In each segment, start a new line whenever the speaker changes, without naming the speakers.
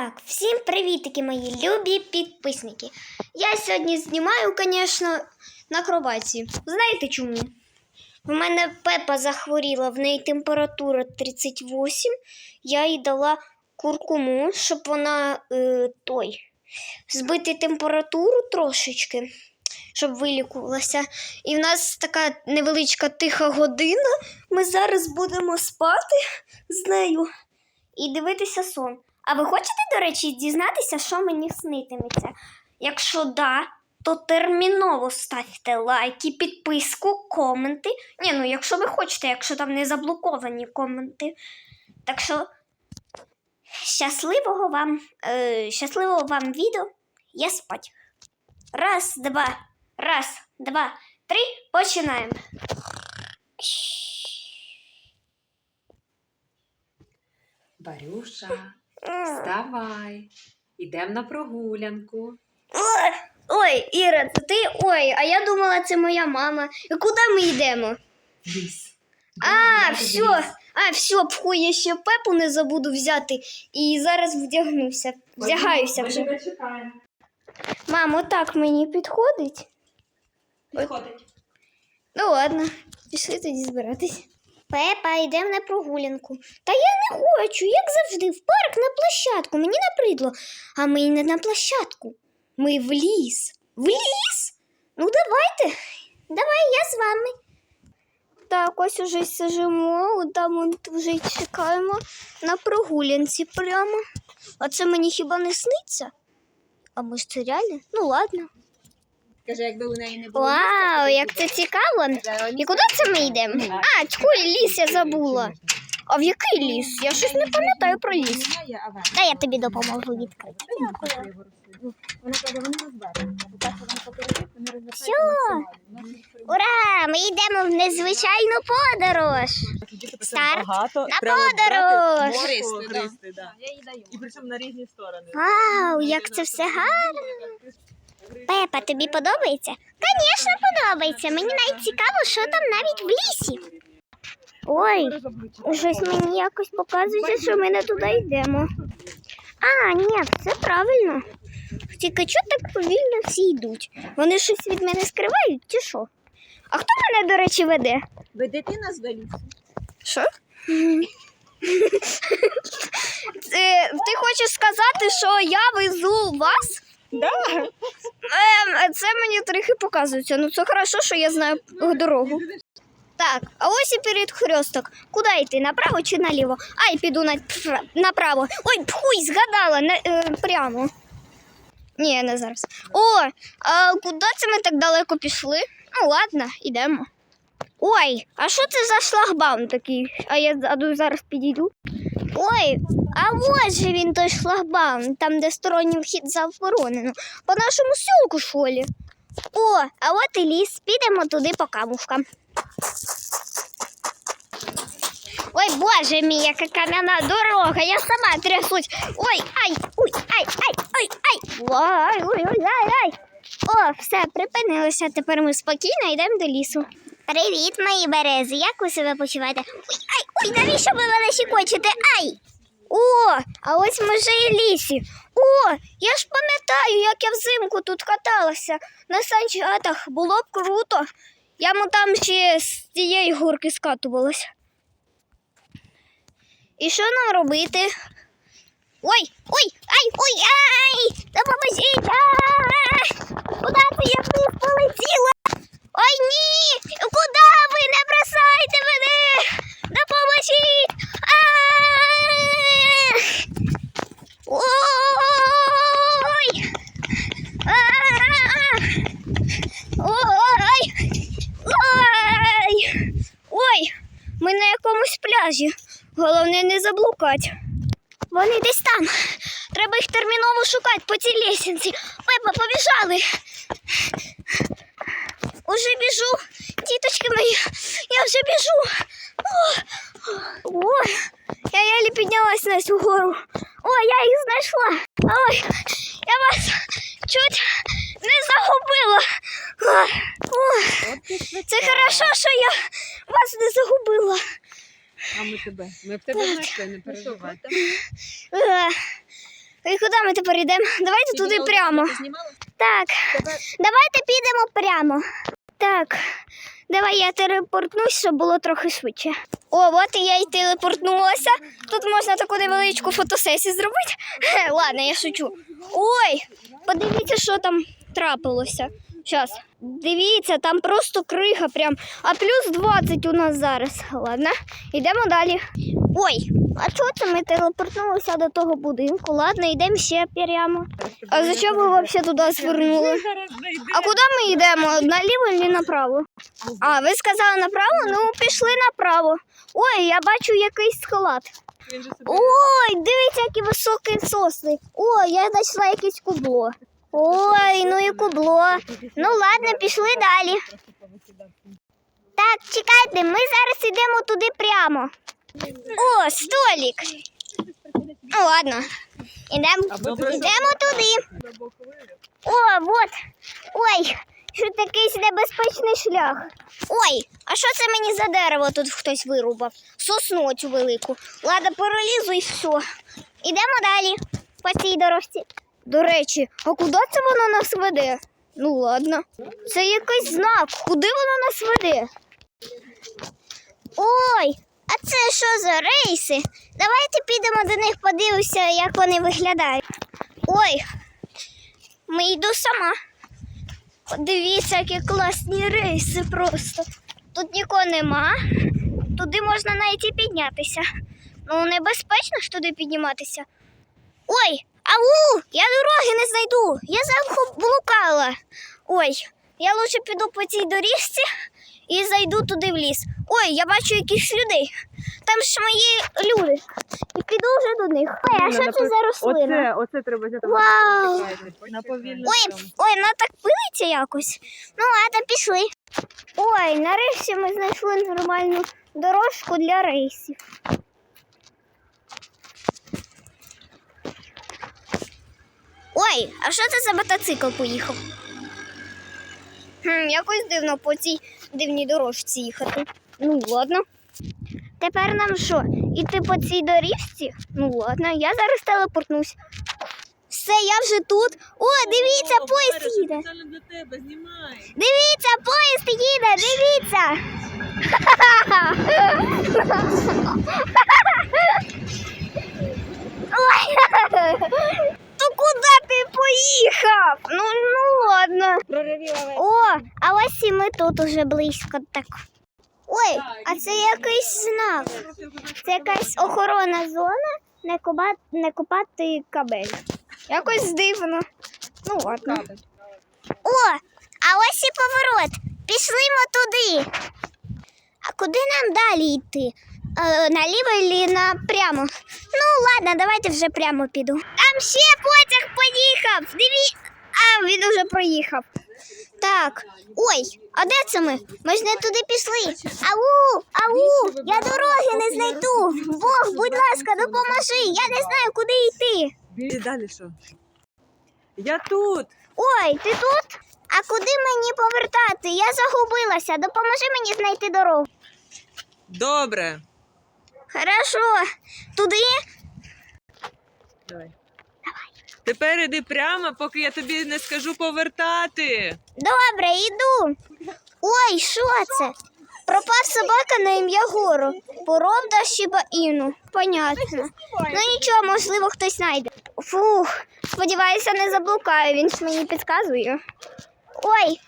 Так, всім привітики, мої любі підписники. Я сьогодні знімаю, звісно, на акробації. Знаєте чому? У мене Пепа захворіла, в неї температура 38. Я їй дала куркуму, щоб вона е, той, збити температуру трошечки, щоб вилікувалася. І в нас така невеличка тиха година. Ми зараз будемо спати з нею і дивитися сон. А ви хочете, до речі, дізнатися, що мені снитиметься? Якщо да, то терміново ставте лайки, підписку, коменти. Ні, ну якщо ви хочете, якщо там не заблоковані коменти. Так що щасливого вам, е, щасливого вам відео. Я спать. Раз, два, раз, два, три. Починаємо.
Барюша, вставай. Ідемо на прогулянку.
Ой, Ой, Іра, це ти? Ой, а я думала, це моя мама. І куди ми йдемо?
Ліс.
А, все, а, все, пху, я ще пепу не забуду взяти. І зараз вдягнуся. Вдягаюся вже.
тебе чекаємо.
Мамо, так мені підходить?
Підходить.
Ну ладно, пішли тоді збиратись. Пепа, йдемо на прогулянку. Та я не хочу, як завжди, в парк на площадку. Мені набридло. А ми не на площадку. Ми в ліс. В ліс? Ну давайте. Давай, я з вами. Так, ось уже сижимо, там вже чекаємо на прогулянці прямо. А це мені хіба не сниться? А може це реально? Ну ладно.
Каже, якби у неї не було.
Вау, як це цікаво. І куди це ми йдемо? А, чекай, ліс я забула. А в який ліс? Я щось не пам'ятаю про ліс. Та я тобі допоможу відкрити.
Вона каже, вони.
Все. Ура! Ми йдемо в незвичайну подорож. Старт
багато.
на
Треба
подорож.
брати
Гристи,
морку,
да.
гристи, да. І причому на різні сторони.
Вау, як це все гарно. Пепа, тобі подобається? Звісно, подобається. Мені навіть цікаво, що там навіть в лісі. Ой, щось мені якось показується, що ми не туди йдемо. А, ні, все правильно. Тільки чого так повільно всі йдуть? Вони щось від мене скривають чи що? А хто мене, до речі, веде?
Ведете нас до лісу?
Що? Ти хочеш сказати, що я везу вас?
Да.
Ем, це мені трохи показується. Ну це хорошо, що я знаю дорогу. Так, а ось і передхресток. Куди йти? Направо чи наліво? Ай, піду на, направо. Ой, пхуй, згадала на, е, прямо. Ні, не зараз. О, а куди це ми так далеко пішли? Ну, ладно, йдемо. Ой, а що це за шлагбаум такий? А я ну, зараз підійду. Ой, а ось же він той шлагбаум, там, де сторонній вхід заборонено. По нашому селку, що ли? О, а от і ліс. Підемо туди по камушкам. Ой, боже мій, яка кам'яна дорога, я сама трясусь. Ой, ай, ой, ай, ай, ой, ай. Ой, ой, ой, ай, ай. О, все, припинилося. Тепер ми спокійно йдемо до лісу. Привіт, мої берези. Як ви себе почуваєте? Ой, ай, ой, навіщо ви мене щекочете? Ай! О, а ось ми вже і лісі. О, я ж пам'ятаю, як я взимку тут каталася на санчатах. Було б круто. Я мо там ще з тієї горки скатувалася. І що нам робити? Ой, ой, ай, ой, ай! Допоможіть! Куди це я вниз полетіла? Ой, ні! Куди ви? Не бросайте мене! Допоможіть! Ай! Ой! Ой! Ой! Ой! Ми на якомусь пляжі. Головне не заблукати. Вони десь там. Треба їх терміново шукати по цій лісінці. Пепа, побіжали. Уже біжу. Діточки мої, я вже біжу. Ой, піднялась на цю гору. Ой, я їх знайшла. Ой, я вас чуть не загубила. Ой, ой, це хорошо, що я вас не загубила.
А ми тебе. Ми в тебе знайшли, не переживай.
Е, І куди ми тепер йдемо? Давайте туди прямо. Так, давайте підемо прямо. Так, давай я телепортнусь, щоб було трохи швидше. О, от я й телепортнулася. Тут можна таку невеличку фотосесію зробити. Хе, Ладно, я шучу. Ой, подивіться, що там трапилося. Щас. Дивіться, там просто крига прям. А плюс 20 у нас зараз. Ладно, йдемо далі. Ой, а чого це ми телепортнулися до того будинку? Ладно, йдемо ще прямо. А зачем ви взагалі туди звернули? А куди ми йдемо? Наліво чи направо? А, ви сказали направо? Ну, пішли направо. Ой, я бачу якийсь склад. Ой, дивіться, які високі сосни. Ой, я знайшла якесь кубло. Ой, ну і кубло. Ну ладно, пішли далі. Так, чекайте, ми зараз йдемо туди прямо. О, столик. Ну ладно. Ідемо, йдемо туди. О, вот. Ой, що такий небезпечний шлях. Ой, а що це мені за дерево тут хтось вирубав? Сосну цю велику. Ладно, перелізу і все. Ідемо далі по цій дорожці. До речі, а куди це воно нас веде? Ну ладно. Це якийсь знак. Куди воно нас веде? Ой, а це що за рейси? Давайте підемо до них, подивимося, як вони виглядають. Ой, ми йду сама. Подивіться, які класні рейси просто. Тут нікого нема. Туди можна навіть і піднятися. Ну, небезпечно ж туди підніматися. Ой, ау! Я дороги не знайду. Я заблукала. Ой, я лучше піду по цій доріжці і зайду туди в ліс. Ой, я бачу якихось людей. Там ж мої люди. І піду вже до них. Ой, а що це за рослина?
Оце, оце треба взяти.
Вау!
На повільно.
Ой, ой, вона так пилиться якось. Ну, ладно, пішли. Ой, нарешті ми знайшли нормальну дорожку для рейсів. Ой, а що це за мотоцикл поїхав? Хм, якось дивно по цій дивній дорожці їхати. Ну, ладно. Тепер нам що? Іти по цій доріжці? Ну ладно, я зараз телепортнусь. Все, я вже тут. О, дивіться, поїзд їде.
Для тебе, знімай.
Дивіться, поїзд їде, дивіться. Ой. Поїхав? Ну, ну ладно. О, а ось і ми тут уже близько так. Ой, а це якийсь знак. Це якась охоронна зона, не копати, не копати кабель. Якось дивно. Ну ладно. О, а ось і поворот. Пішлимо туди. А куди нам далі йти? Е, наліво чи напрямо? Ну, ладно, давайте вже прямо піду. Там ще потяг поїхав. Диві... А, він уже проїхав. Так. Ой, а де це ми? Ми ж не туди пішли. Ау, ау, я дороги не знайду. Бог, будь ласка, допоможи. Я не знаю, куди йти.
І далі що? Я тут.
Ой, ти тут? А куди мені повертати? Я загубилася. Допоможи мені знайти дорогу.
Добре.
Хорошо. Туди?
Давай. Тепер іди прямо, поки я тобі не скажу повертати.
Добре, йду. Ой, що це? Пропав собака на ім'я Гору. Поробда Шіба Іну. Понятно. Ну нічого, можливо, хтось знайде. Фух, сподіваюся, не заблукаю, він ж мені підказує. Ой.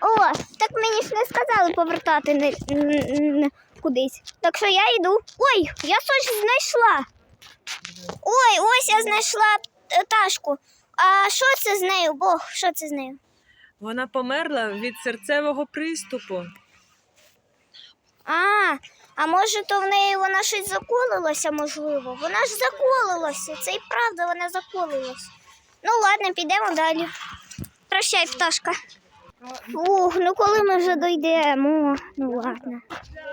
О, так мені ж не сказали повертати кудись. Так що я йду. Ой, я щось знайшла. Ой, ось я знайшла е, ташку. А що це з нею? Бог, що це з нею?
Вона померла від серцевого приступу.
А, а може, то в неї вона щось заколилася, можливо. Вона ж заколилася. Це і правда, вона заколилася. Ну ладно, підемо далі. Прощай, пташка. Ух, ну коли ми вже дійдемо? Ну ладно.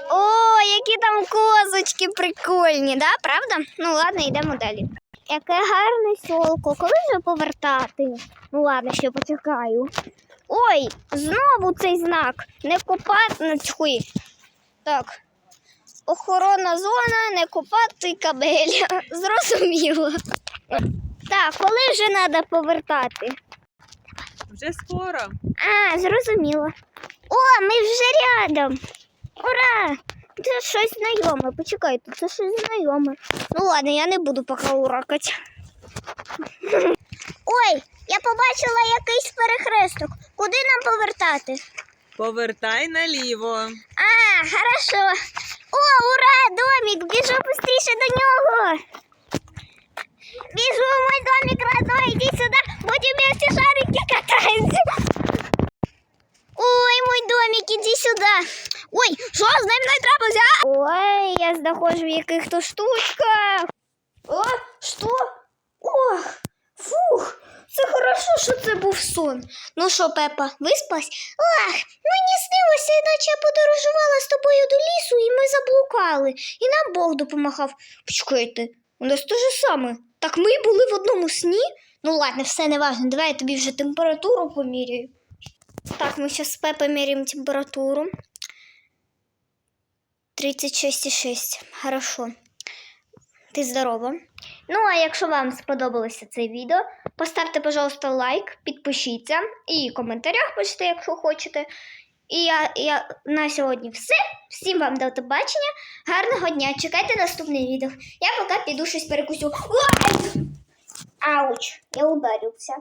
О, які там козочки прикольні, да, правда? Ну ладно, йдемо далі. Яке гарне сьолко. Коли вже повертати? Ну ладно, ще почекаю. Ой, знову цей знак. Не копати. Ну. Так. Охоронна зона, не копати кабель. Зрозуміло. Так, коли вже треба повертати?
Вже скоро.
А, зрозуміло. О, ми вже рядом. Ура! Це щось знайоме. Почекайте, це щось знайоме. Ну ладно, я не буду поки уракати. Ой, я побачила якийсь перехресток. Куди нам повертати?
Повертай наліво.
А, хорошо. О, ура, домик, біжу швидше до нього. Біжу, мой домик родной, иди сюда, будем вместе шарики катаемся. Ой, мой домик, иди сюда. Ой, що з ним не трапилося? Знаходжу в яких-то штучках. О, що? Ох, фух, це хорошо, що це був сон. Ну що, Пепа, виспалась? Ах, мені снилося, наче я подорожувала з тобою до лісу, і ми заблукали, і нам Бог допомагав. Почекайте, у нас те ж саме. Так ми були в одному сні? Ну ладно, все не важно, давай я тобі вже температуру поміряю. Так, ми зараз з Пепою міряємо температуру. 36,6. Хорошо. Ти здорова. Ну, а якщо вам сподобалося це відео, поставте, пожалуйста, лайк, підпишіться і в коментарях пишіть, якщо хочете. І я, я на сьогодні все. Всім вам до побачення. Гарного дня. Чекайте наступне відео. Я поки піду щось перекусю. Ауч, я ударився.